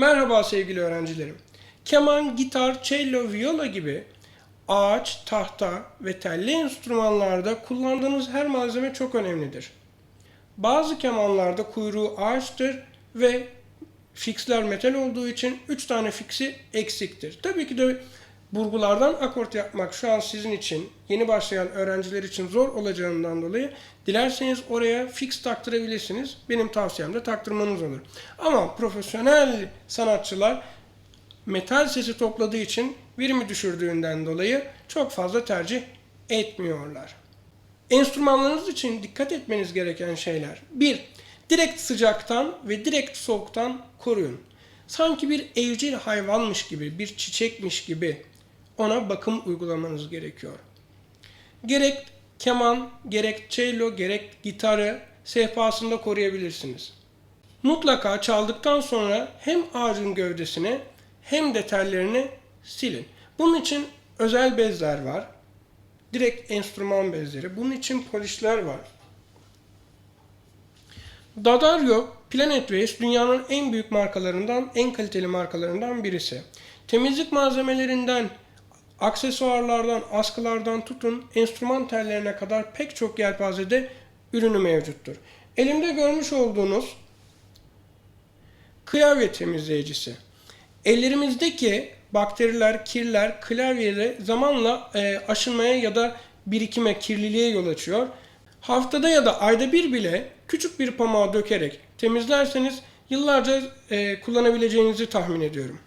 Merhaba sevgili öğrencilerim. Keman, gitar, cello, viola gibi ağaç, tahta ve telli enstrümanlarda kullandığınız her malzeme çok önemlidir. Bazı kemanlarda kuyruğu ağaçtır ve fixler metal olduğu için 3 tane fixi eksiktir. Tabii ki de burgulardan akort yapmak şu an sizin için yeni başlayan öğrenciler için zor olacağından dolayı dilerseniz oraya fix taktırabilirsiniz. Benim tavsiyem de taktırmanız olur. Ama profesyonel sanatçılar metal sesi topladığı için verimi düşürdüğünden dolayı çok fazla tercih etmiyorlar. Enstrümanlarınız için dikkat etmeniz gereken şeyler. 1. Direkt sıcaktan ve direkt soğuktan koruyun. Sanki bir evcil hayvanmış gibi, bir çiçekmiş gibi ona bakım uygulamanız gerekiyor. Gerek keman, gerek cello, gerek gitarı sehpasında koruyabilirsiniz. Mutlaka çaldıktan sonra hem ağacın gövdesini hem de tellerini silin. Bunun için özel bezler var. Direkt enstrüman bezleri. Bunun için polişler var. Dadario Planet Waste dünyanın en büyük markalarından, en kaliteli markalarından birisi. Temizlik malzemelerinden, aksesuarlardan, askılardan tutun, enstrüman tellerine kadar pek çok yelpazede ürünü mevcuttur. Elimde görmüş olduğunuz klavye temizleyicisi. Ellerimizdeki bakteriler, kirler klavyede zamanla e, aşınmaya ya da birikime, kirliliğe yol açıyor. Haftada ya da ayda bir bile küçük bir pamuğa dökerek temizlerseniz yıllarca e, kullanabileceğinizi tahmin ediyorum.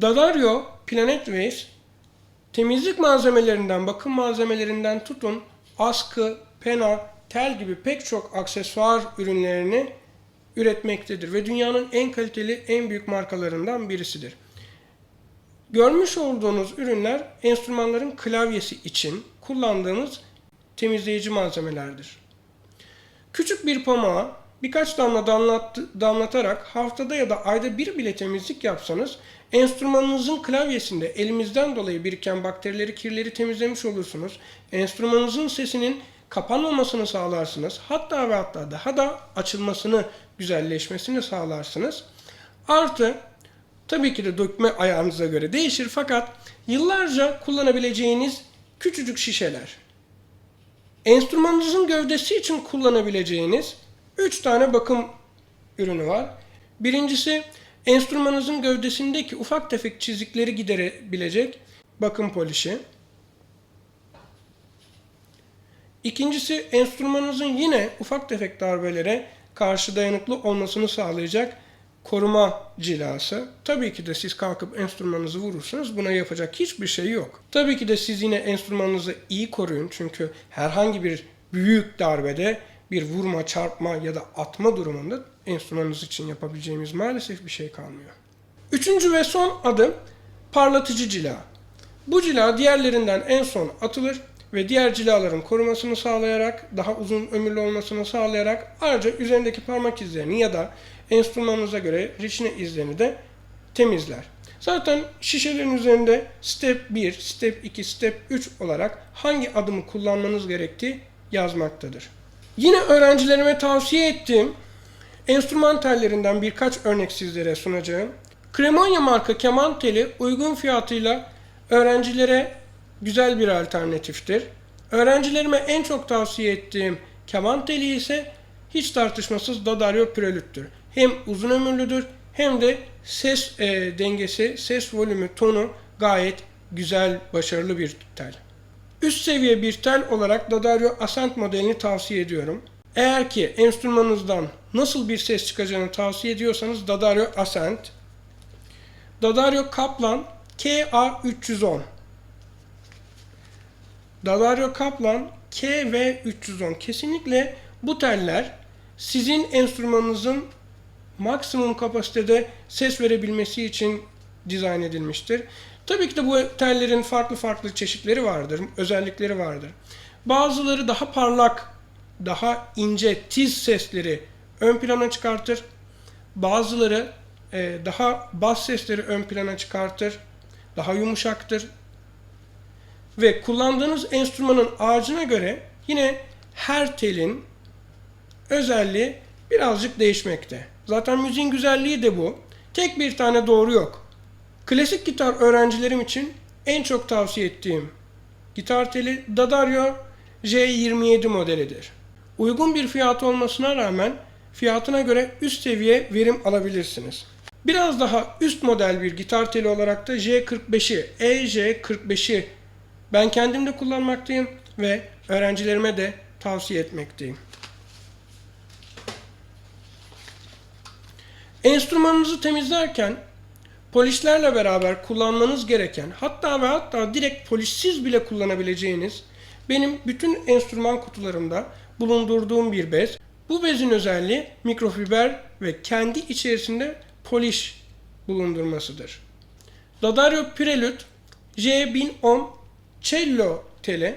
Dadario Planet Waste temizlik malzemelerinden, bakım malzemelerinden tutun askı, pena, tel gibi pek çok aksesuar ürünlerini üretmektedir ve dünyanın en kaliteli, en büyük markalarından birisidir. Görmüş olduğunuz ürünler enstrümanların klavyesi için kullandığımız temizleyici malzemelerdir. Küçük bir pamuğa birkaç damla damlat, damlatarak haftada ya da ayda bir bile temizlik yapsanız enstrümanınızın klavyesinde elimizden dolayı biriken bakterileri, kirleri temizlemiş olursunuz. Enstrümanınızın sesinin kapanmamasını sağlarsınız. Hatta ve hatta daha da açılmasını, güzelleşmesini sağlarsınız. Artı tabii ki de dökme ayağınıza göre değişir fakat yıllarca kullanabileceğiniz küçücük şişeler. Enstrümanınızın gövdesi için kullanabileceğiniz 3 tane bakım ürünü var. Birincisi enstrümanınızın gövdesindeki ufak tefek çizikleri giderebilecek bakım polişi. İkincisi enstrümanınızın yine ufak tefek darbelere karşı dayanıklı olmasını sağlayacak koruma cilası. Tabii ki de siz kalkıp enstrümanınızı vurursunuz. Buna yapacak hiçbir şey yok. Tabii ki de siz yine enstrümanınızı iyi koruyun. Çünkü herhangi bir büyük darbede bir vurma, çarpma ya da atma durumunda enstrümanınız için yapabileceğimiz maalesef bir şey kalmıyor. Üçüncü ve son adım parlatıcı cila. Bu cila diğerlerinden en son atılır ve diğer cilaların korumasını sağlayarak, daha uzun ömürlü olmasını sağlayarak ayrıca üzerindeki parmak izlerini ya da enstrümanınıza göre reçine izlerini de temizler. Zaten şişelerin üzerinde step 1, step 2, step 3 olarak hangi adımı kullanmanız gerektiği yazmaktadır. Yine öğrencilerime tavsiye ettiğim enstrüman tellerinden birkaç örnek sizlere sunacağım. Cremonia marka keman teli uygun fiyatıyla öğrencilere güzel bir alternatiftir. Öğrencilerime en çok tavsiye ettiğim keman teli ise hiç tartışmasız Dadario Prelude'dür. Hem uzun ömürlüdür hem de ses e, dengesi, ses volümü, tonu gayet güzel, başarılı bir tel. Üst seviye bir tel olarak Dadario Ascent modelini tavsiye ediyorum. Eğer ki enstrümanınızdan nasıl bir ses çıkacağını tavsiye ediyorsanız Dadario Ascent. Dadario Kaplan KA310 Dadario Kaplan KV310 kesinlikle bu teller sizin enstrümanınızın maksimum kapasitede ses verebilmesi için dizayn edilmiştir. Tabii ki de bu tellerin farklı farklı çeşitleri vardır, özellikleri vardır. Bazıları daha parlak, daha ince, tiz sesleri ön plana çıkartır. Bazıları e, daha bas sesleri ön plana çıkartır. Daha yumuşaktır. Ve kullandığınız enstrümanın ağacına göre yine her telin özelliği birazcık değişmekte. Zaten müziğin güzelliği de bu. Tek bir tane doğru yok. Klasik gitar öğrencilerim için en çok tavsiye ettiğim gitar teli Dadario J27 modelidir. Uygun bir fiyatı olmasına rağmen fiyatına göre üst seviye verim alabilirsiniz. Biraz daha üst model bir gitar teli olarak da J45'i, EJ45'i ben kendim de kullanmaktayım ve öğrencilerime de tavsiye etmekteyim. Enstrümanınızı temizlerken polişlerle beraber kullanmanız gereken hatta ve hatta direkt polişsiz bile kullanabileceğiniz benim bütün enstrüman kutularımda bulundurduğum bir bez. Bu bezin özelliği mikrofiber ve kendi içerisinde poliş bulundurmasıdır. Dadario Prelude J1010 Cello teli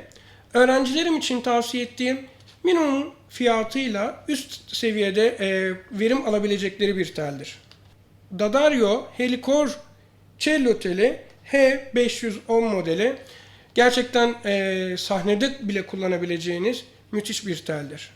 öğrencilerim için tavsiye ettiğim minimum fiyatıyla üst seviyede e, verim alabilecekleri bir teldir. Dadario Helicor Cello teli H510 modeli gerçekten e, sahnede bile kullanabileceğiniz müthiş bir teldir.